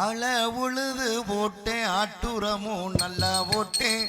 அழ உழுது போட்டேன் ஆட்டுரமும் நல்லா போட்டேன்.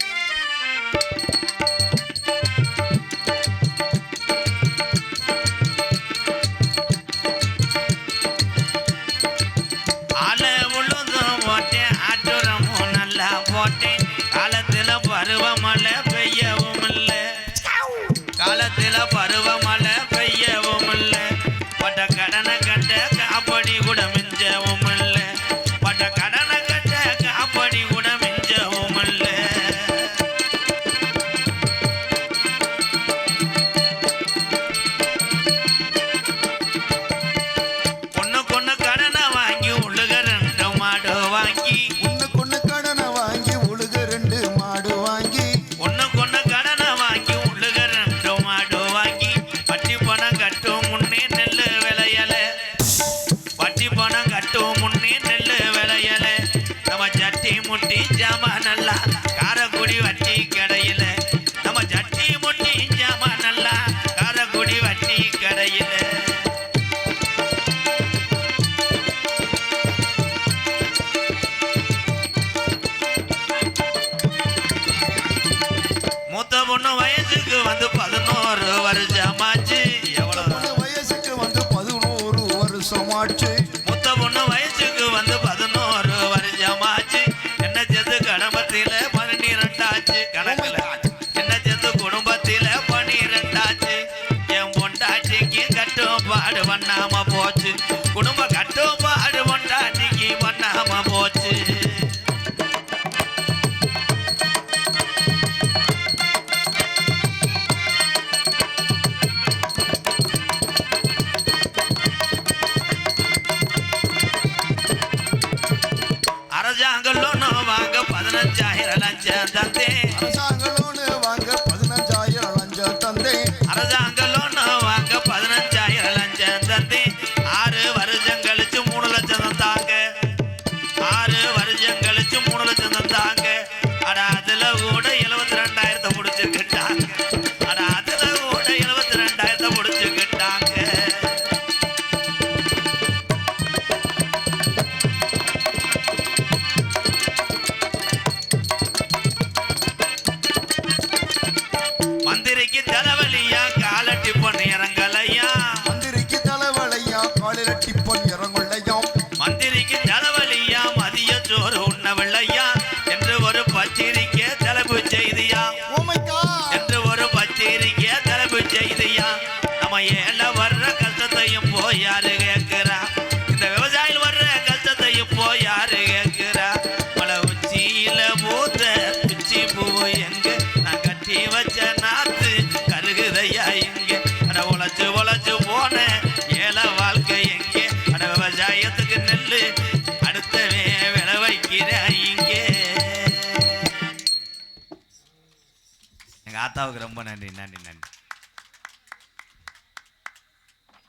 எங்க ரொம்ப நன்றி நன்றி நன்றி.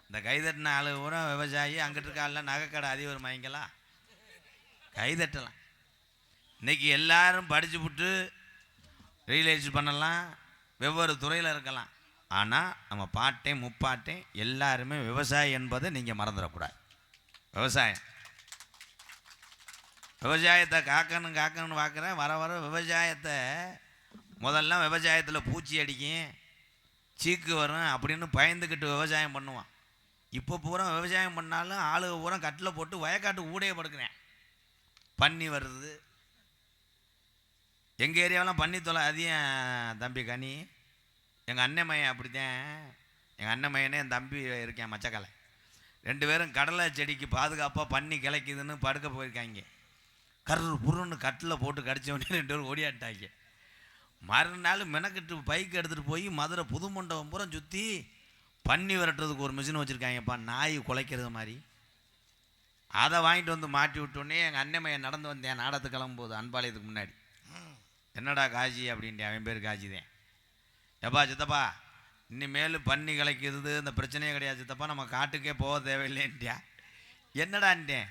இந்த கைதட்டின ஆளு பூரா விவசாயி அங்கிட்டு இருக்க ஆள்லாம் நகைக்கடை அதிபர் வாங்கிக்கலாம் கைதட்டலாம். இன்னைக்கு எல்லாரும் படிச்சு விட்டு ரியலைஸ் பண்ணலாம் வெவ்வேறு துறையில் இருக்கலாம். ஆனால் நம்ம பாட்டேன் முப்பாட்டேன் எல்லாருமே விவசாயி என்பதை நீங்கள் மறந்துடக்கூடாது. விவசாயம். விவசாயத்தை காக்கணும் காக்கணும்னு பார்க்குறேன் வர வர விவசாயத்தை முதல்ல விவசாயத்தில் பூச்சி அடிக்கும் சீக்கு வரும் அப்படின்னு பயந்துக்கிட்டு விவசாயம் பண்ணுவான். இப்போ பூரா விவசாயம் பண்ணாலும் ஆளுக பூரா கட்டில் போட்டு வயக்காட்டு ஊடையே படுக்கிறேன். பன்னி வருது. எங்கள் ஏரியாவெலாம் பன்னி தொலை அதிகம் தம்பி கனி? எங்கள் அண்ணன் மையன் அப்படித்தான். எங்கள் அண்ணன் மையனே என் தம்பி இருக்கேன் மச்சக்கலை. ரெண்டு பேரும் கடலை செடிக்கு பாதுகாப்பாக பன்னி கிளைக்குதுன்னு படுக்க போயிருக்காங்க. கரு புருன்னு கட்டில் போட்டு கடிச்ச உடனே ரெண்டு பேரும் ஓடியாட்டாங்க மறுநாள் மெனக்கட்டு பைக் எடுத்துகிட்டு போய் மதுரை புது மண்டபம் பூரா சுற்றி பன்னி விரட்டுறதுக்கு ஒரு மிஷின் வச்சுருக்காங்கப்பா. நாய் குலைக்கிறது மாதிரி. அதை வாங்கிட்டு வந்து மாட்டி விட்டோடனே எங்கள் அண்ணன் மையன் நடந்து வந்தேன் நாடத்து கிளம்பும்போது அன்பாளையத்துக்கு முன்னாடி. என்னடா காஜி அப்படின்ட்டு அவன் பேர் காஜி தான். எப்பா சித்தப்பா இனிமேல் பன்னி கலைக்கிறது இந்த பிரச்சனையே கிடையாது சித்தப்பா. நம்ம காட்டுக்கே போக தேவையில்லைன்ட்டியா? என்னடான்ட்டேன்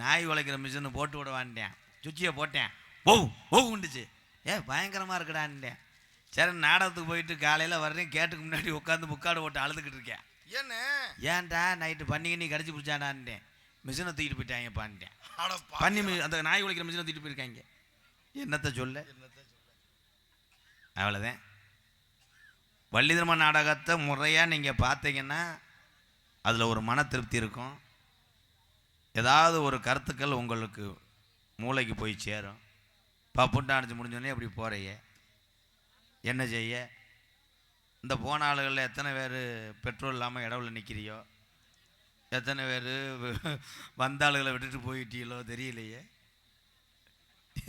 நாய் உழைக்கிற மிஷினு போட்டு விடவான்ட்டேன். சுச்சியை போட்டேன். ஓ ஓ உண்டுச்சு ஏ பயங்கரமாக இருக்குடான்ட்டேன் சரி நாடகத்துக்கு போயிட்டு காலையில் வர்றேன் கேட்டுக்கு முன்னாடி உட்காந்து முக்காடு போட்டு அழுதுகிட்டு இருக்கேன். என்ன? ஏன்டா நைட்டு பண்ணிக்க நீ கடிச்சு பிடிச்சாடான்ட்டேன் மிஷினை தூக்கிட்டு போயிட்டாங்க பாண்டிட்டேன் அட பா- பண்ணி அந்த நாய் குளிக்கிற மிஷினை தூக்கிட்டு போயிருக்காங்க. என்னத்தை சொல்ல? அவ்வளோதான் வள்ளிதர்ம நாடகத்தை முறையாக நீங்கள் பார்த்தீங்கன்னா அதில் ஒரு மன திருப்தி இருக்கும். ஏதாவது ஒரு கருத்துக்கள் உங்களுக்கு மூளைக்கு போய் சேரும். பப்புண்டா முடிஞ்சோடனே அப்படி போகிறையே என்ன செய்ய? இந்த போன ஆளுகளில் எத்தனை பேர் பெட்ரோல் இல்லாமல் இடவுல நிற்கிறியோ எத்தனை பேர் வந்த ஆளுகளை விட்டுட்டு போயிட்டீங்களோ தெரியலையே.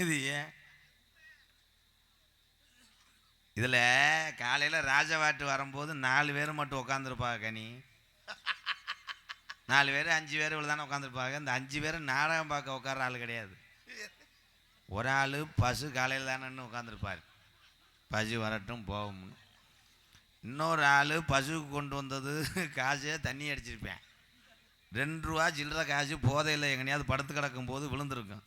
இது ஏன்? இதில் காலையில் ராஜவாட்டு வரும்போது நாலு பேர் மட்டும் உட்காந்துருப்பாங்க கனி நாலு பேர் அஞ்சு பேர் இவ்வளோ தானே உட்காந்துருப்பாங்க இந்த அஞ்சு பேர் நாடகம் பார்க்க உட்கார ஆள் கிடையாது. ஒரு ஆள் பசு காலையில் தானேன்னு உட்காந்துருப்பார் பசு வரட்டும் போகும்னு இன்னொரு ஆள் பசுவுக்கு கொண்டு வந்தது காசே தண்ணி அடிச்சிருப்பேன். ரெண்டு ரூபா சில்லற காசு போதையில் எங்கனையாவது படுத்து கிடக்கும் போது விழுந்திருக்கும்.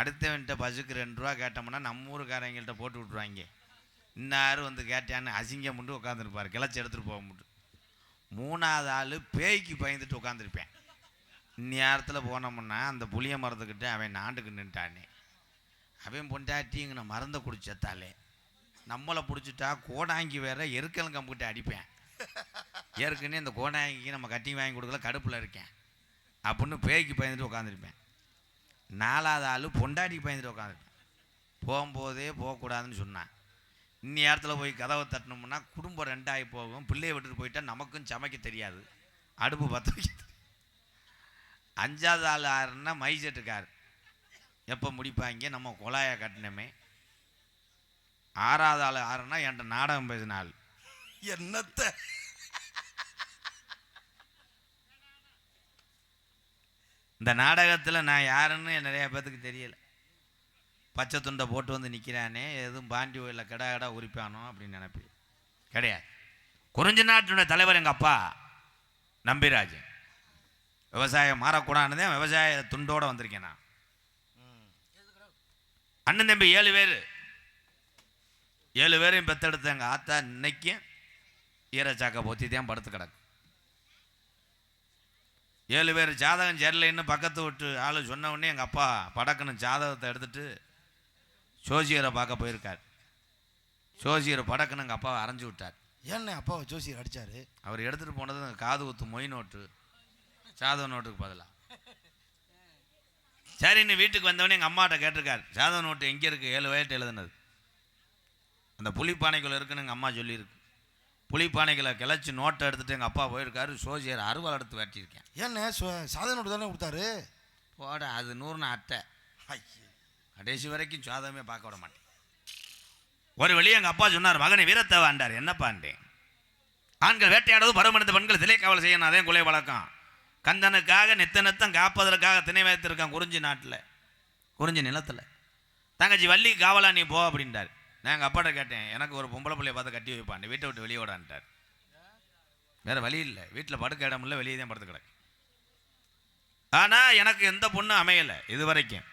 அடுத்தவன்கிட்ட பசுக்கு ரெண்டு ரூபா கேட்டோம்னா நம்ம ஊருக்காரங்கள்ட்ட போட்டு விட்ருவாங்க இன்னாரு வந்து கேட்டான்னு அசிங்கம் மட்டும் உட்காந்துருப்பார் கிளச்சி எடுத்துகிட்டு போக முடியும். மூணாவது ஆள் பேய்க்கு பயந்துட்டு உட்காந்துருப்பேன் இந்நேரத்தில் போனோம்னா அந்த புளிய மரத்துக்கிட்ட அவன் நாண்டுக்கு நின்ட்டானே. அவன் பொண்டாட்டிங்கிற மருந்தை குடிச்சத்தாலே நம்மளை பிடிச்சிட்டா கோடாங்கி வேற எருக்கலும் கம்பிட்டு அடிப்பேன். ஏற்கனவே இந்த கோடாங்கிக்கு நம்ம கட்டி வாங்கி கொடுக்கல கடுப்பில் இருக்கேன். அப்படின்னு பேய்க்கு பயந்துட்டு உட்காந்துருப்பேன் நாலாவது ஆள் பொண்டாட்டிக்கு பயந்துட்டு உட்காந்துருப்பேன் போகும்போதே போகக்கூடாதுன்னு சொன்னான். இன்னி நேரத்தில் போய் கதவை தட்டினோம்னா குடும்பம் ரெண்டாகி போகும். பிள்ளையை விட்டுட்டு போயிட்டா நமக்கும் சமைக்க தெரியாது. அடுப்பு பற்ற வைக்க அஞ்சாவது ஆள் ஆறுன்னா மைசெட்டுக்கார் எப்போ முடிப்பாங்க? நம்ம குழாயை கட்டினமே. ஆறாவது ஆள் ஆறுனா என்கிட்ட நாடகம் பேசின ஆள். என்னத்த? இந்த நாடகத்தில் நான் யாருன்னு நிறைய பேத்துக்கு தெரியல. பச்சை துண்டை போட்டு வந்து நிற்கிறானே எதுவும் பாண்டி கோயிலில் கடா கடா உரிப்பானோ அப்படின்னு நினைப்பி கிடையாது. குறிஞ்சி நாட்டினுடைய தலைவர் எங்கள் அப்பா நம்பிராஜன். விவசாயம் மாறக்கூடாதுனதே விவசாய துண்டோடு வந்திருக்கேன் நான். அண்ணன் தம்பி ஏழு பேர். ஏழு பேரையும் பெத்தெடுத்த எங்கள் ஆத்தா இன்னைக்கும் ஈரச்சாக்கை பொத்தி தான் படுத்து கிடக்கு. ஏழு பேர் ஜாதகம் சரியில்லைன்னு பக்கத்து விட்டு ஆள் சொன்ன உடனே எங்கள் அப்பா படக்குன்னு ஜாதகத்தை எடுத்துட்டு ஜோசியரை பார்க்க போயிருக்கார். ஜோசியரை படக்குன்னு எங்கள் அப்பாவை அரைஞ்சு விட்டார். ஏன்னு அப்பாவை ஜோசியர் அடிச்சாரு? அவர் எடுத்துகிட்டு போனது காது குத்து மொய் நோட்டு ஜாதக நோட்டுக்கு பதிலாக சரின்னு வீட்டுக்கு வந்தவொடனே எங்கள் அம்மாட்ட கேட்டிருக்கார். ஜாதக நோட்டு எங்கே இருக்குது ஏழு வயட்டு எழுதுனது. அந்த புலிப்பானைக்குள்ள இருக்குன்னு எங்கள் அம்மா சொல்லியிருக்கு. புலிப்பானைகளை கிளச்சி நோட்டை எடுத்துட்டு எங்கள் அப்பா போயிருக்காரு. சோசியர் அறுவாள் எடுத்து வெட்டியிருக்கேன். ஏன்னு சாதனோடு தானே கொடுத்தாரு? போட அது நூறுன அட்டை. கடைசி வரைக்கும் சாதகமே பார்க்க விட மாட்டேன். ஒரு வெளியே எங்கள் அப்பா சொன்னார் மகனை வீரத்தை வாண்டார் என்னப்பாண்டேன் ஆண்கள் வேட்டையாடுவது பருமனித்த பெண்கள் திலை காவல் செய்யணும் அதே கொலை வழக்கம். கந்தனுக்காக நித்த நித்தம் காப்பதற்காக திணை வைத்திருக்கான் குறிஞ்சி நாட்டில். குறிஞ்சி நிலத்தில். தங்கச்சி வள்ளி காவலா நீ போ அப்படின்ட்டார். நான் எங்கள் அப்பாட்ட கேட்டேன் எனக்கு ஒரு பொம்பளை பிள்ளைய பார்த்து கட்டி வைப்பான் வீட்டை விட்டு வெளியே வேற வழி இல்லை. வீட்டில் படுக்க இடம் இல்லை வெளியே தான் படுத்து கிடக்கு. ஆனால் எனக்கு எந்த பொண்ணும் அமையலை இது வரைக்கும்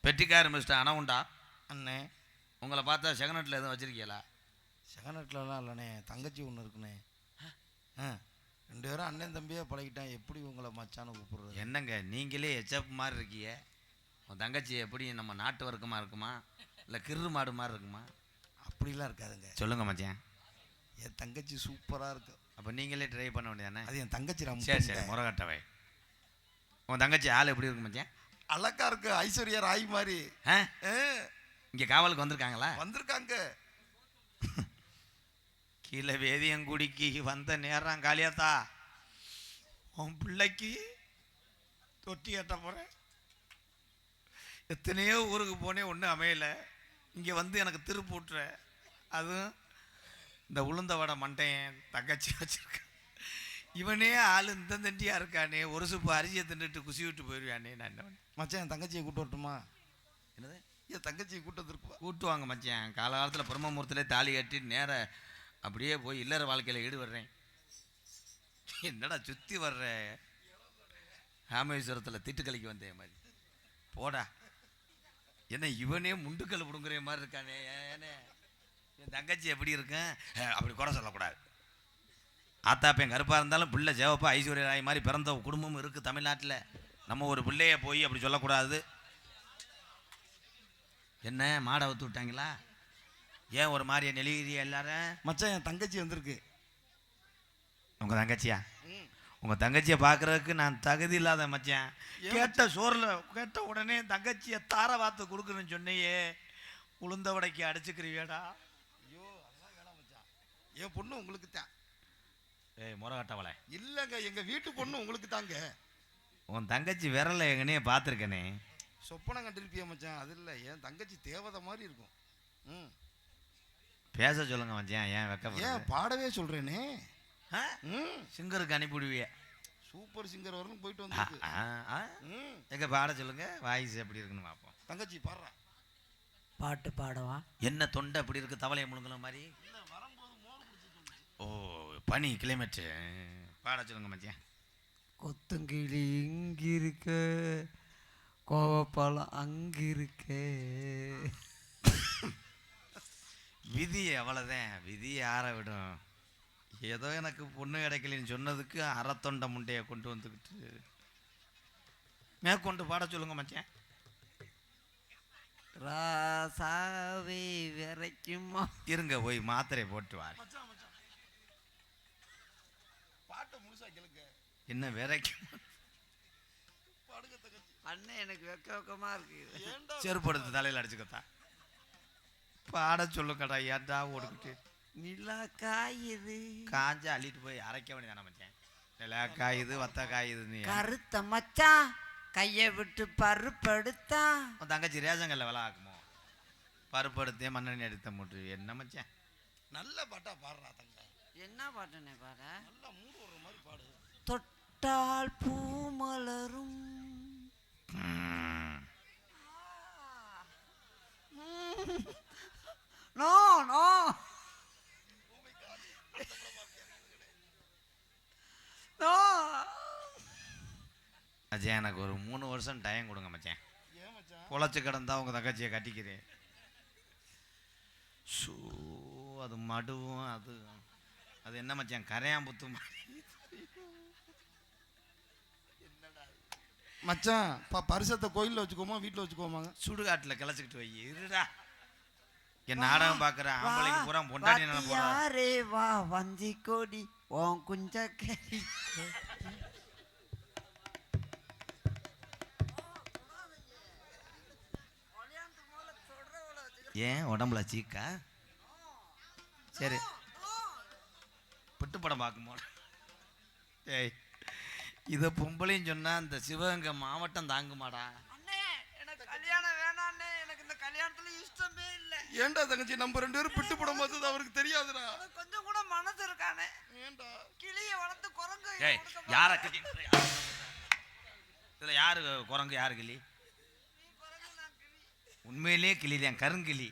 பெட்டிக்கார் மிஸ்டர் அனவுண்டா. அண்ணே. உங்களை பார்த்தா செகனட்டில் எதுவும் வச்சிருக்கீங்களா? செகனட்லலாம் இல்லைண்ணே. தங்கச்சி ஒன்று இருக்குண்ணே. ஆ. ரெண்டு பேரும் அண்ணன் தம்பியாக பழகிட்டான். எப்படி உங்களை மச்சான்னு கூப்பிடுறது? என்னங்க நீங்களே எச்சப் மாதிரி இருக்கீங்க. உன் தங்கச்சி எப்படி நம்ம நாட்டு வர்க்கமாக இருக்குமா? இல்லை கிரு மாடு மாதிரி இருக்குமா? அப்படிலாம் இருக்காதுங்க. சொல்லுங்க மச்சான். என் தங்கச்சி சூப்பராக இருக்கு. அப்போ நீங்களே ட்ரை பண்ண வேண்டியதானே? அது என் தங்கச்சி நான் சரி சரி முறகட்டவை உன் தங்கச்சி ஆள் எப்படி இருக்கு மச்சான்? அழகா இருக்கு ஐஸ்வர்யா ராய் மாதிரி. இங்கே காவலுக்கு வந்திருக்காங்களா? வந்திருக்காங்க. கீழே வேதியங்குடிக்கு வந்த நேரம் காளியாத்தா உன் பிள்ளைக்கு தொட்டி கட்ட போகிறேன் எத்தனையோ ஊருக்கு போனேன் ஒன்றும் அமையலை. இங்கே வந்து எனக்கு திருப்பு விட்டுற அதுவும் இந்த உளுந்த வடை மண்டையன் தங்கச்சி வச்சிருக்கேன் இவனே ஆள் இந்த தண்டியாக இருக்கானே. ஒரு சுப்பு அரிசியை தின்னுட்டு குசி விட்டு போயிடுவானே நான் என்ன மச்சான் என் தங்கச்சியை கூட்டு வரட்டுமா? என்னது? என் தங்கச்சியை கூட்டு வந்திருக்குவா கூட்டுவாங்க மச்சான். காலகாலத்தில் பிரம்மமூர்த்திலே தாலி கட்டி நேர அப்படியே போய் இல்லற வாழ்க்கையில் ஈடுபடுறேன். என்னடா சுற்றி வர்ற? ராமேஸ்வரத்தில் திட்டுக்கலைக்கு வந்தேன் மாதிரி. போடா. என்ன இவனே முண்டுக்கல் பிடுங்குற மாதிரி இருக்கானே ஏனே? என் தங்கச்சி எப்படி இருக்கேன்? அப்படி குறை சொல்லக்கூடாது. ஆத்தாப்பேன் கருப்பாக இருந்தாலும் பிள்ளை ஜெவப்பா ஐஸ்வர்யா ராய் மாதிரி பிறந்த குடும்பமும் இருக்குது தமிழ்நாட்டில். நம்ம ஒரு பிள்ளைய போய் அப்படி சொல்லக்கூடாது. என்ன மாடை அவுத்து விட்டாங்களா? ஏன் ஒரு மாதிரியா நெளிகிறியா எல்லாரும் மச்சான் என் தங்கச்சி வந்திருக்கு. உங்கள் தங்கச்சியா? உங்கள் தங்கச்சியை பார்க்குறதுக்கு நான் தகுதி இல்லாத மச்சான். கேட்ட சோறில் கேட்ட உடனே தங்கச்சியை தார வார்த்தை கொடுக்குறேன்னு சொன்னையே. உளுந்த வடைக்கு அடிச்சுக்கிறீவேடா ஐயோ அதெல்லாம் வேணாம் மச்சான். என் பொண்ணு உங்களுக்கு தான். ஏய் முறை கட்டவளை இல்லைங்க எங்க வீட்டு பொண்ணு உங்களுக்கு தாங்க. உன் தங்கச்சி விரல எங்கனே பார்த்துருக்கனே. சொப்பனம் கண்டிருப்பிய மச்சான். அது இல்லை என் தங்கச்சி தேவதை மாதிரி இருக்கும். ம். பேச சொல்லுங்க மச்சான் ஏன் ஏன் வெக்க பாடவே சொல்றேனே. ம். சிங்கருக்கு அனுப்பிவிடுவிய. சூப்பர் சிங்கர் வரலும் போயிட்டு ம். எங்க பாட சொல்லுங்க வாய்ஸ் எப்படி இருக்குன்னு பார்ப்போம். தங்கச்சி பாடுறா. பாட்டு பாடவா? என்ன தொண்டை அப்படி இருக்கு தவளையை முழுங்குற மாதிரி? ஓ பனி கிளைமேட்டு. பாட சொல்லுங்க மச்சான். கொத்துங்கிளி இங்கிருக்க கோவப்பழம் அங்கிருக்க. விதி அவ்வளோதான் விதி ஆற விடும். ஏதோ எனக்கு பொண்ணு கிடைக்கலன்னு சொன்னதுக்கு அறத்தொண்டை முண்டையை கொண்டு வந்துக்கிட்டு மேற்கொண்டு பாட சொல்லுங்க மச்சான். ராசாவே விரைக்குமா? இருங்க போய் மாத்திரை போட்டு வாரு. பாட்டை முழுசா கேளுங்க. என்ன விரைக்கும்? அண்ணன் எனக்கு வெக்க வெக்கமா இருக்கு. ஏன்டா செருப்படுத்து தலையில் அடிச்சுக்கத்தா. பாட சொல்லுங்கடா ஏன்டா ஓடுக்கிட்டு? நிலா காயுது. காஞ்சா அள்ளிட்டு போய் அரைக்க வேண்டியதானே மச்சான்? நிலா காயுது வத்த காயுதுன்னு கருத்த மச்சான் கைய விட்டு பருப்படுத்தா. உன் தங்கச்சி ரேஷங்கல்ல விலை ஆக்குமோ? பருப்பு எடுத்தே மண்ணெண்ணெய் எடுத்த மூட்டு. என்ன மச்சான்? நல்ல பாட்டா பாடுறா தங்க. என்ன பாட்டுனே பாட? நல்லா மூடு வர்ற மாதிரி பாடு. தொட்டால் பூ மலரும். ம். நோ நோ நோ மச்சான் எனக்கு ஒரு மூணு வருஷம் டைம் கொடுங்க மச்சான். ஏன் மச்சான்? பொழைச்சு கிடந்தா உங்க தங்கச்சியை கட்டிக்கிறேன். ஷூ அது மடுவும் அது அது என்ன மச்சான் கரையாம்புத்து மாதிரி. மச்சான் பா பரிசத்தை கோயில்ல வச்சுக்கோமா வீட்டில் வச்சுக்கோமாங்க? சுடுகாட்டில் கிளச்சிக்கிட்டு வை இருடா. என் நாடகம் பார்க்குற ஆம்பளைக்கு பூரா பொண்டாட்டி யாரே வா வஞ்சி கொடி உன் குஞ்ச கறி ஏன் உடம்புல சீக்கா? சரி. பிட்டு படம் பார்க்கும்போது. ஏய் இதை பொம்பளையும் சொன்னால் இந்த சிவகங்கை மாவட்டம் தாங்குமாடா அண்ணே எனக்கு கல்யாணம் வேணாண்ணே எனக்கு இந்த கல்யாணத்துல ஏன்டா தங்கச்சி நம்ம ரெண்டு பேரும் பிட்டு படம் பார்த்தது அவருக்கு தெரியாதுடா. கொஞ்சம் கூட மனசு இருக்கானே. ஏன்டா கிளிய வளர்த்து குரங்கு ஏய் யார கிளி இதில் யாரு குரங்கு யாரு கிளி? நீ குரங்கு நான் கிளி உண்மையிலேயே கிளிதான் கருங்கிளி.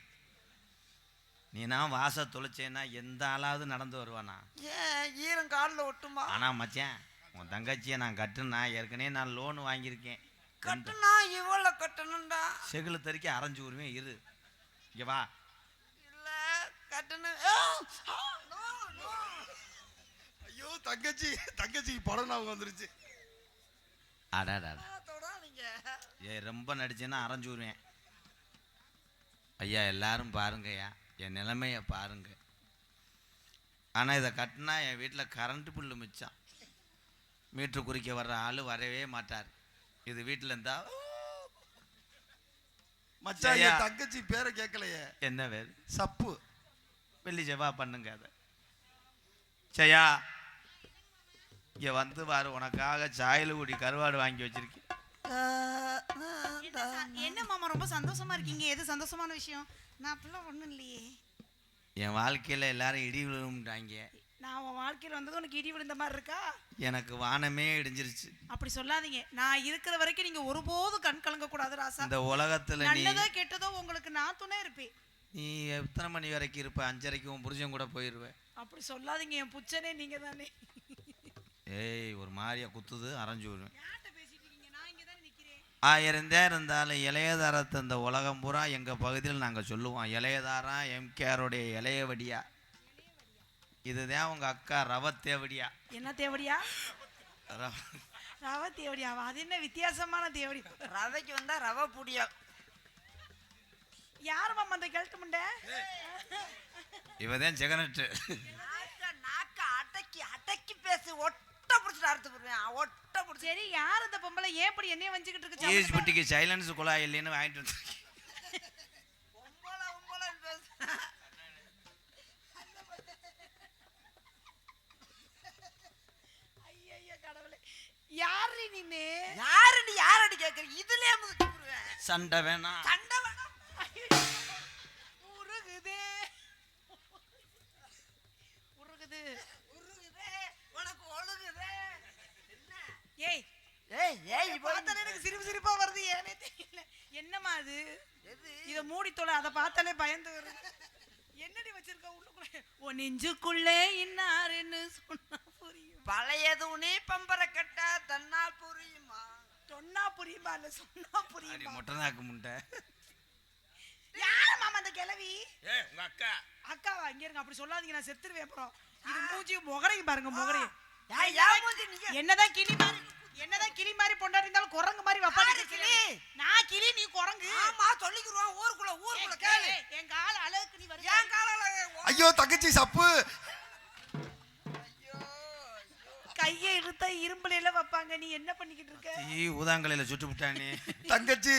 நீ நான் வாச தொலைச்சேன்னா எந்த ஆளாவது நடந்து வருவானா? ஏன் ஈரம் காலில் ஒட்டுமா? ஆனால் மச்சான் உன் தங்கச்சியை நான் கட்டுனா ஏற்கனவே நான் லோன் வாங்கியிருக்கேன். கட்டுனா இவ்வளோ கட்டணும்டா. செகுல தறிக்க அரைஞ்சு வருவேன் இரு. இங்கே வா. இல்ல கட்டணும். ஐயோ தங்கச்சி தங்கச்சிக்கு படம் ஞாபகம் வந்துருச்சு. அடாடா ஏ ரொம்ப நடிச்சேன்னா அரைஞ்சு வருவேன் ஐயா எல்லாரும் பாருங்கய்யா என் நிலைமையை பாருங்க. ஆனால் இதை கட்டினா என் வீட்டில் கரண்ட் பில்லு மிச்சம். மீட்ரு குறிக்க வர்ற ஆள் வரவே மாட்டார். இது வீட்டில் இருந்தா மச்சான்? என் தங்கச்சி பேரை கேட்கலையே. என்ன வேறு சப்பு. வெள்ளி செவ்வா பண்ணுங்க அதை. சையா இங்கே வந்து பாரு உனக்காக சாயலுகுடி கருவாடு வாங்கி வச்சிருக்கேன். என்ன மாமா ரொம்ப சந்தோஷமா இருக்கீங்க? எது சந்தோஷமான விஷயம்? நான் அப்படிலாம் ஒன்றும் இல்லையே. என் வாழ்க்கையில் எல்லாரும் இடி விழுந்தாங்க நான் உன் வாழ்க்கையில் வந்தது உனக்கு இடி விழுந்த மாதிரி இருக்கா? எனக்கு வானமே இடிஞ்சிருச்சு. அப்படி சொல்லாதீங்க. நான் இருக்கிற வரைக்கும் நீங்க ஒருபோதும் கண் கலங்க கூடாது ராசா. இந்த உலகத்தில் நல்லதோ கெட்டதோ உங்களுக்கு நான் துணை இருப்பேன். நீ எத்தனை மணி வரைக்கும் இருப்ப? அஞ்சரைக்கு உன் புருஷன் கூட போயிடுவேன் அப்படி சொல்லாதீங்க என் புச்சனே நீங்க தானே. ஏய் ஒரு மாதிரியா குத்துது அரைஞ்சு விடுவேன். யார்கிட்ட பேசிட்டு இருக்கீங்க? நான் இங்கே தானே நிற்கிறேன் ஆயிரந்தே இருந்தாலும் இளையதாரத்தை இந்த உலகம் பூரா எங்கள் பகுதியில் நாங்கள் சொல்லுவோம். இளையதாரா எம்கேருடைய இளையவடியா. இதுதான் உங்கள் அக்கா ரவ தேவடியா? என்ன தேவடியா? ரவ. ரவை தேவடியாவா அது என்ன வித்தியாசமான தேவடி? ரவைக்கு வந்தா ரவை புடியா. யார் மாமா அந்த கழட்டு முண்டை? இவதான் ஜெகனட்டு நாக்க நாக்க அடக்கி அடக்கி பேசி ஒட்ட பிடிச்சிட்டு அறுத்து போடுவேன். ஒட்ட பிடிச்சி சரி யார் அந்த பொம்பளை? ஏன் இப்படி என்னைய வஞ்சுக்கிட்டு இருக்கு? சமத்து புட்டிக்கு சைலன்ஸ் குழாய் இல்லைன்னு வாங்கிட்டு வந்து ஒம்பள ஒம்பளன்னு பேசு யாரு நின்னு? யாருடி யாரடி கேக்குற? இதுலயே முதிச்சு போடுவேன் சண்டை வேணாம் சண்டை வேணாம் உருகுதே. உருகுது. உருகுதே. உனக்கு ஒழுகுதே. என்ன? ஏய். ஏய் ஏய் இப்போ பார்த்தாலே எனக்கு சிரிப்பு சிரிப்பா வருது ஏனே தெரியல. என்னம்மா அது? எது? இத மூடி தொலை அதை பார்த்தாலே பயந்து வருது. என்னடி வச்சிருக்க உள்ளுக்குள்ள? ஓ நெஞ்சுக்குள்ளே இன்னாருன்னு சொன்னா. புரியும் பழைய துணி பம்பரை கட்ட தன்னால் புரியுமா? சொன்னா புரியுமா? இல்ல சொன்னா புரியுமா? மொட்டை நாக்கு முண்டை. யார் மாமா அந்த கிழவி? ஏ உங்க அக்கா. அக்காவா? இங்க இருங்க அப்படி சொல்லாதீங்க நான் செத்துருவேன் அப்புறம். இது மூஞ்சி முகரையும் பாருங்க நீங்க? என்னதான் கிளி மாதிரி என்னதான் கிளி மாதிரி பொண்டாட்டி இருந்தாலும் குரங்கு மாதிரி வப்பாடி கிளி? நான் கிளி நீ குரங்கு. ஆமா சொல்லிக்கிருவோம் ஊருக்குள்ள ஊருக்குள்ள கேளு. என் கால அழகுக்கு நீ வருவ ஏன் காலால ஐயோ தங்கச்சி சப்பு. கையை இழுத்தா இரும்புல எல்லாம் வைப்பாங்க. நீ என்ன பண்ணிக்கிட்டு இருக்க? ஈ ஊதாங்கலையில சுட்டு விட்டானே. தங்கச்சி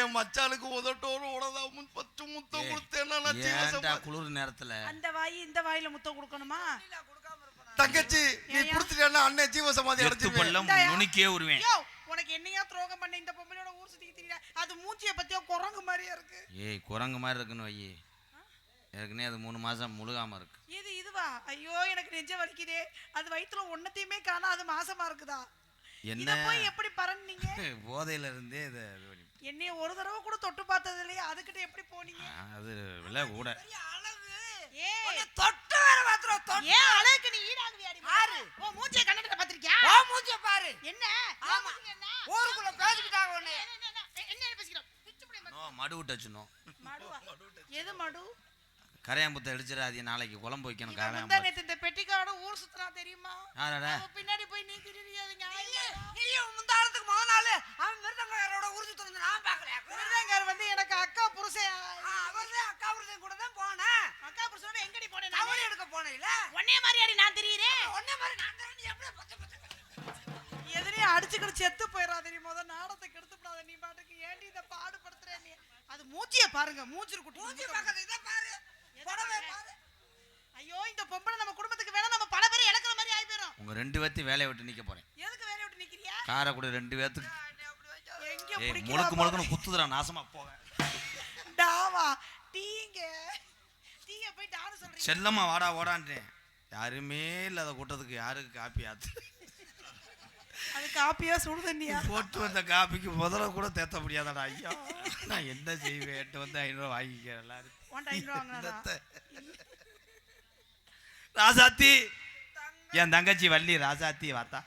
என் மச்சானுக்கு உதட்டோடு உடதாமுன் பத்து முத்தம் கொடுத்தேன்னா குளிர் நேரத்துல? அந்த வாய் இந்த வாயில முத்தம் கொடுக்கணுமா? கொடுக்காம இருப்பேன் தங்கச்சி நீ? கொடுத்துட்டேன்னா அண்ணன் ஜீவசமாதி பல்லம் இந்தாயா. நுனிக்கே உருவேன் உனக்கு என்னையா துரோகம் பண்ண? இந்த பொம்பளையோட ஊர் சுத்திக்கு தெரியல அது மூஞ்சிய பத்தியோ குரங்கு மாதிரியா இருக்கு. ஏய் குரங்கு மாதிரி இருக்குன்னு வையி. ஏற்கனவே அது மூணு மாசம் முழுகாம இருக்கு. இது இதுவா? ஐயோ எனக்கு நெஞ்ச வலிக்குதே. அது வயித்துல ஒன்னத்தையுமே காணா அது மாசமா இருக்குதா? என்ன? போய் எப்படி பறந்தீங்க போதையில இருந்தே இது என்னைய ஒரு தடவை கூட தொட்டு பார்த்தது இல்லையா அதுகிட்ட எப்படி போனீங்க? அது விலை கூட. தொட்டு வேற பாத்துறோம் தொட்டு. ஏன் அழகுக்கு நீ யாரு? ஓ மூஞ்சிய கண்ணத்துல பாத்திருக்கியா ஓ மூஞ்சிய பாரு. என்ன? ஆமா. ஊருக்குள்ள பேசிக்கிட்டாங்க என்ன, என்ன, பேசிக்கிறோம்? பாரு. மடு விட்டச்சுனோ மடுவா? எது மடு? கரையாம்புத்தை அடிச்சிடாதீங்க நாளைக்கு குழம்பு வைக்கணும் கரையாம்பு இந்த பெட்டிக்காரோட ஊர் சுத்தினா தெரியுமா? பின்னாடி போய் நீ நீயும் முந்தாளத்துக்கு முத நாள் அவன் மிருதங்காரோட உறுதி திறந்து நான் பார்க்கலையா? விருதங்கார் வந்து எனக்கு அக்கா புருஷன். அவர்தான் அக்கா உறுதியும் கூட தான் போனேன். அக்கா புருஷனோட எங்கடி போனேன் நானு? எடுக்க போனேன் உன்னைய மாதிரியாடி நான் தெரியுறேன் ஒன்னே மாதிரி நான் தான் நீ எப்படி பச்சை பச்சை எதுலயும் அடிச்சுக்கிட்டு செத்து போயிடாத நீ முத நாடத்தை கெடுத்துப்படாத நீ பாட்டுக்கு. ஏன்டி இதை பாடுபடுத்துற நீ? அது மூச்சிய பாருங்க மூச்சிரு குட்டி மூஞ்சி மூஞ்சி பார்க்கறது இதை பாரு. ஐயோ இந்த பொம்பளை நம்ம குடும்பத்துக்கு வேணா நம்ம பல பேரை இழக்கிற மாதிரி ஆகி போயிரும். உங்க ரெண்டு பேர்த்தையும் வேலையை விட்டு நிக்க போறேன். எதுக்கு வேலைய விட்டு நிக்கிறியா? காரை கூட ரெண்டு பேர்த்துக்கு. முழுக்கு பாரு. முழுக்குன்னு குத்துதுடா நாசமா போக டாவா டீங்க. டீங்க போய் டான்னு சொல்றீங்க செல்லம்மா வாடா ஓடான்றேன். யாருமே இல்லாத கூட்டத்துக்கு. யாருக்கு காப்பி ஆத்து? அது காப்பியா சுடு தண்ணியா? போட்டு வந்த காப்பிக்கு முதல்ல கூட தேத்த முடியாதடா ஐயா. நான் என்ன செய்வேன்? எட்டு வந்து ஐநூறுவா வாங்கிக்கிறேன் எல்லாரும். ராசாத்தி என் தங்கச்சி வள்ளி ராசாத்தி வாத்தா.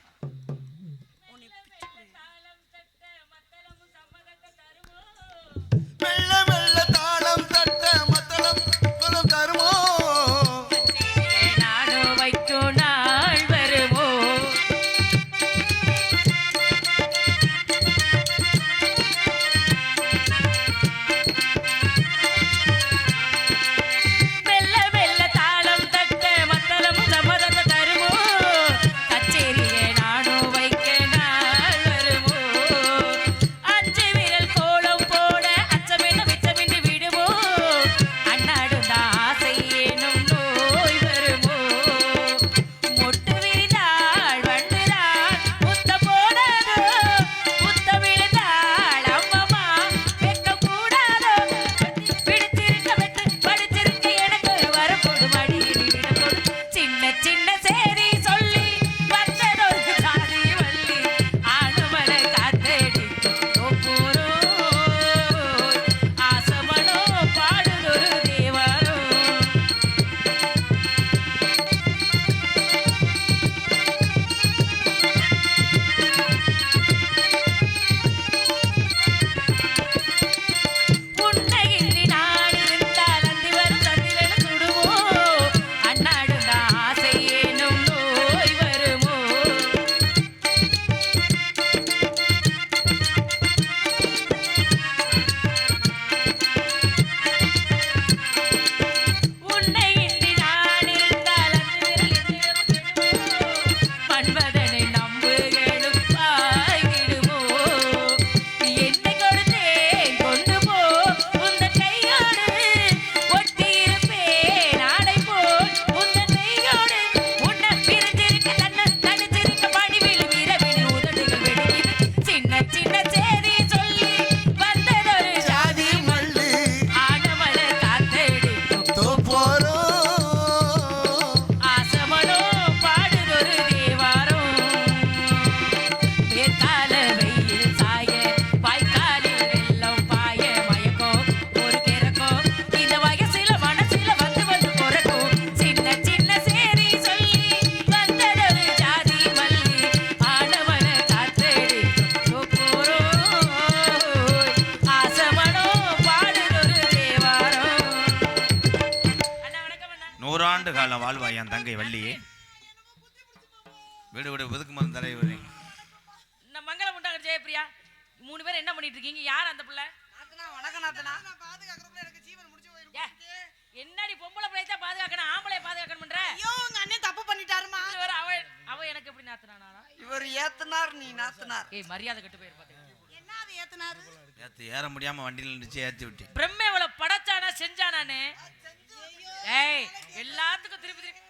ஏத்துனார். ஏய் மரியாதை கட்டு போயிரு பாத்துக்க என்ன அது ஏத்துனாரு? ஏத்து ஏற முடியாம வண்டியில் நின்று ஏற்றி விட்டு பிரம்மை இவ்வளவு படைச்சானா செஞ்சானானே ஏய் எல்லாத்துக்கும் திருப்பி திருப்பி.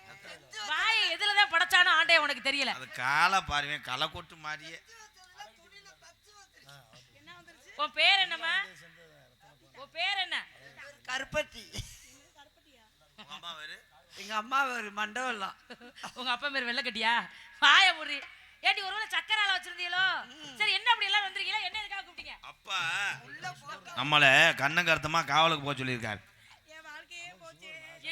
வாய் எதுலதான் படைச்சானோ ஆண்டே உனக்கு தெரியல. அது காலை பாருவேன் களை கொட்டு மாதிரியே உன் பேர் என்னம்மா? உன் பேர் என்ன? கருப்பட்டி. உங்க அம்மா வேறு? எங்க அம்மா ஒரு மண்டபம்லாம். உங்க அப்பா பேர் வெள்ளக்கட்டியா? வாய முறி ஏடி ஒருவேளை சக்கரால வச்சிருந்தீங்களோ? சரி என்ன அப்படி எல்லாம் வந்திருக்கீங்களா என்ன எதுக்காக கூப்பிட்டீங்க? அப்பா. நம்மளை கண்ணங்கருத்தமா காவலுக்கு போக சொல்லியிருக்காரு.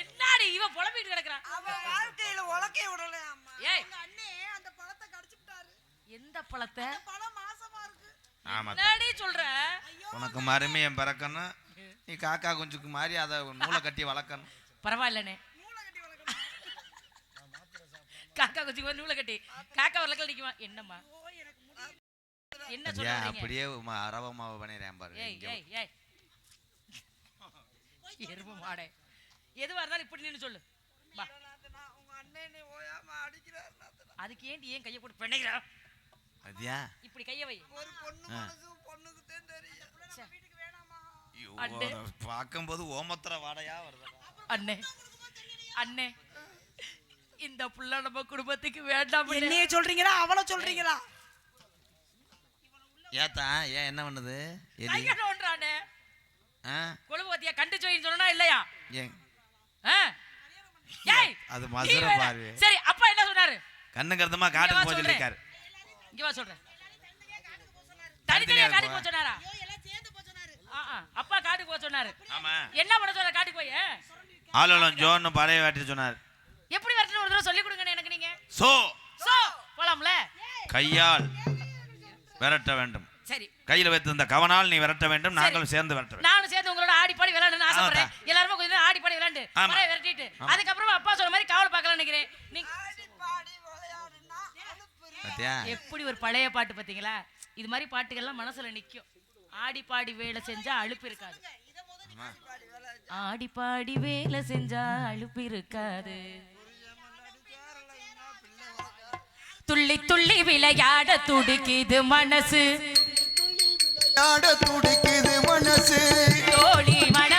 என்னடி இவன் புலம்பிட்டு கிடக்குறான்? அவ வாழ்க்கையில உலக்கை விடல அம்மா. ஏய். அண்ணே அந்த பழத்தை கடிச்சு விட்டாரு எந்த பழத்தை? பழம் மாசமா இருக்கு. ஆமா. என்னடி சொல்ற? உனக்கு மருமையன் பிறக்கணும். நீ காக்கா குஞ்சுக்கு மாதிரி அதை நூலை கட்டி வளர்க்கணும். பரவாயில்லண்ணே. மூளை கட்டி வளர்க்கணும் காக்கா குச்சி வந்து நூலை கட்டி. காக்கா வரல நிக்குமா? என்னம்மா? ஓ எனக்கு முடியல என்ன ஏன் சொல்றீங்க? அப்படியே உமா அரவமாவை பண்ணிடுறேன் பாரு. ஏய் ஏய் ஏய். எருமை மாடே. எதுவா இருந்தாலும் இப்படி நின்னு சொல்லு. வா. நாத்தனா உங்க அண்ணன் ஓயாம அடிக்கிறார் நாத்தனா அதுக்கு ஏன்டி ஏன் கையை போட்டு பிணைக்கிறா? அதியா. இப்படி கையை வை. ஒரு பொண்ணு மனசு பொண்ணுக்கு தான் தெரியும். வீட்டுக்கு வேணாமா? ஐயோ, பார்க்கும்போது ஓமத்திர வாடையா வருது அண்ணே. அண்ணே. இந்த புள்ள நம்ம குடும்பத்துக்கு வேண்டாம். என்னைய சொல்றீங்களா? அவளை சொல்றீங்களா? ஏத்தா ஏன் என்ன பண்ணுது? எலி. கையை நோண்டுறானே ஆ? கொழுவு பத்தியா கண்டு ஜோயின்னு சொன்னா இல்லையா? ஏய் அது மதுரை. பாரு சரி அப்பா என்ன சொன்னாரு? கண்ணுங்கருத்தமா இங்க காட்டுக்கு சொல்றேன். சொல்லியிருக்காரு இங்க வா சொல்றேன். தனித்தனியா காட்டுக்கு போ. போக சொன்னாரா. அப்பா காட்டுக்கு சொன்னாரு. ஆமா. என்ன பண்ண சொன்னாரு காட்டுக்கு போய்? ஆளுலம் ஜோன்னு பழைய வாட்டி சொன்னார். எப்படி வரட்டுன்னு ஒரு தடவை சொல்லி கொடுங்கண்ணே எனக்கு நீங்க. சோ. சோ. போலாம்ல? கையால் விரட்ட வேண்டும். சரி. கையில் வைத்திருந்த கவனால் நீ விரட்ட வேண்டும் நாங்களும் சேர்ந்து விரட்ட வேண்டும். நானும் சேர்ந்து உங்களோட ஆடி பாடி விளையாடணும்னு ஆசைப்படுறேன். எல்லாருமே கொஞ்சம் நேரம் ஆடி பாடி விளையாண்டு. மழையை விரட்டிட்டு. அதுக்கப்புறமா அப்பா சொன்ன மாதிரி காவல் பார்க்கலாம்னு நினைக்கிறேன். நீங்க ஆடி பாடி விளையாடுனா அனுப்புறீ பாத்தியா? எப்படி ஒரு பழைய பாட்டு பாத்தீங்களா? இது மாதிரி பாட்டுகள்லாம் மனசுல நிக்கும். ஆடி பாடி வேலை செஞ்சா அலுப்பு இருக்காது. ஆடி பாடி வேலை செஞ்சா அலுப்பு இருக்காது. துள்ளி துள்ளி விளையாட துடிக்குது மனசு. ஆட துடிக்குது மனசு. தோழி மணமாலை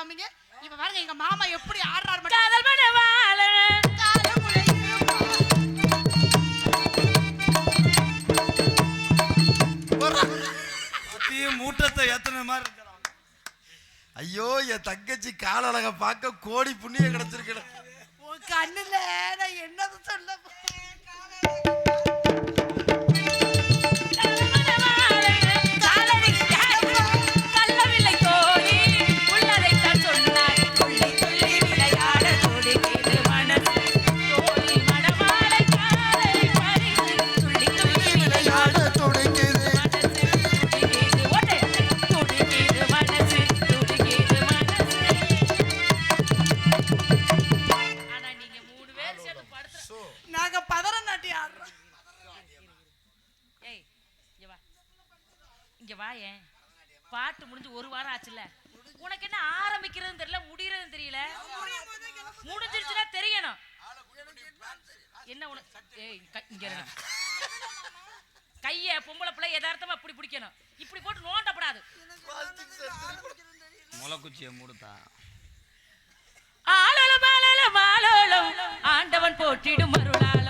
காமிங்க இப்ப பாருங்க எங்க மாமா எப்படி ஆடுறாரு மட்டும். மூட்டத்தை ஏத்தன மாதிரி இருக்கிறான். ஐயோ என் தங்கச்சி காலழக பார்க்க கோடி புண்ணியம் கிடைச்சிருக்கணும் உன் கண்ணுல நான் என்னது முடிஞ்சு ஒரு வாரம் ஆச்சுல. உனக்கு என்ன ஆரம்பிக்கிறதுன்னு தெரியல முடியறதுன்னு தெரியல? முடிஞ்சிருச்சுன்னா தெரியணும். என்ன உனக்கு? இங்க. கைய பொம்பளை பிள்ளை யதார்த்தமா இப்படி பிடிக்கணும். இப்படி போட்டு நோண்டப்படாது. முளைக்குச்சியை மூடுத்தா ஆளோலம் ஆளோலம் ஆளோலம் ஆண்டவன் போற்றிடும் அருளாலம்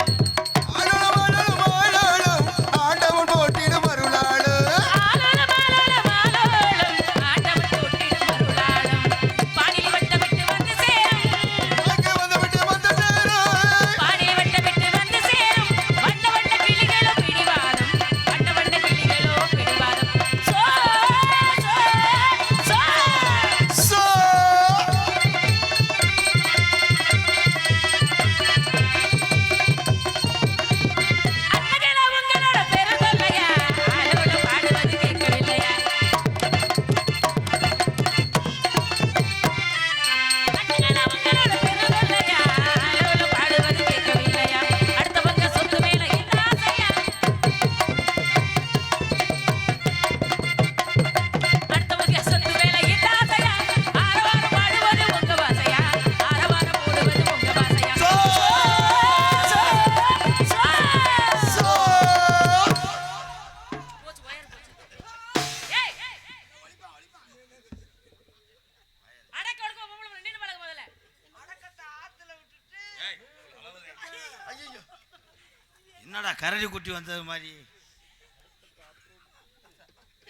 என்னடா கரடி குட்டி வந்தது மாதிரி?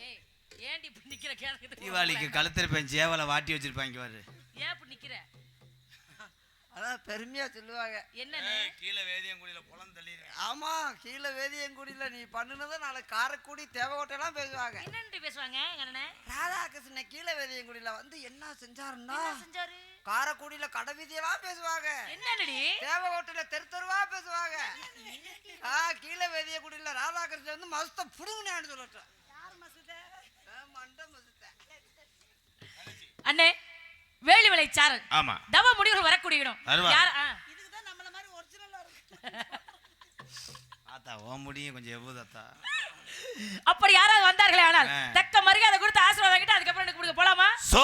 ஏய் ஏன்டி இப்படி நிக்கிற கேட்குது தீபாவளிக்கு கழுத்திருப்பேன் சேவலை வாட்டி வச்சிருப்பாங்க பாரு. ஏன் இப்படி நிக்கிற? அதான் பெருமையா சொல்லுவாங்க. என்னன்னு கீழே வேதியங்குடியில குளம் தள்ளி ஆமா கீழே வேதியங்குடியில நீ பண்ணுனதை நாளை காரைக்குடி தேவகோட்டையெல்லாம் பேசுவாங்க. என்னன்னு பேசுவாங்க ராதாகிருஷ்ணன் கீழே வேதியங்குடியில வந்து என்ன செஞ்சாருன்னா என்ன செஞ்சாரு? காரைக்குடியில கடை வீதியெல்லாம் பேசுவாங்க. என்னடி? தேவகோட்டையில தெரு தெருவா பேசுவாங்க. ஆ கீழே வேதியங்குடியில ராதாகிருஷ்ணன் வந்து மஸ்த புடுங்கினான்னு மசுத்த? அண்ணே வேலி விளை சாரல். ஆமா. தவ முடிவுகள் வரக்கூடிய இடம். யார். இதுக்குதான் நம்மள மாதிரி ஒரிஜினலா ஆத்தா ஓ முடியும் கொஞ்சம் எவ்வளோத்தா அப்படி யாராவது வந்தார்களே ஆனால். தக்க மரியாதை கொடுத்து ஆசீர்வாதம் வாங்கிட்டு அதுக்கப்புறம் எனக்கு கொடுக்க போலாமா? சோ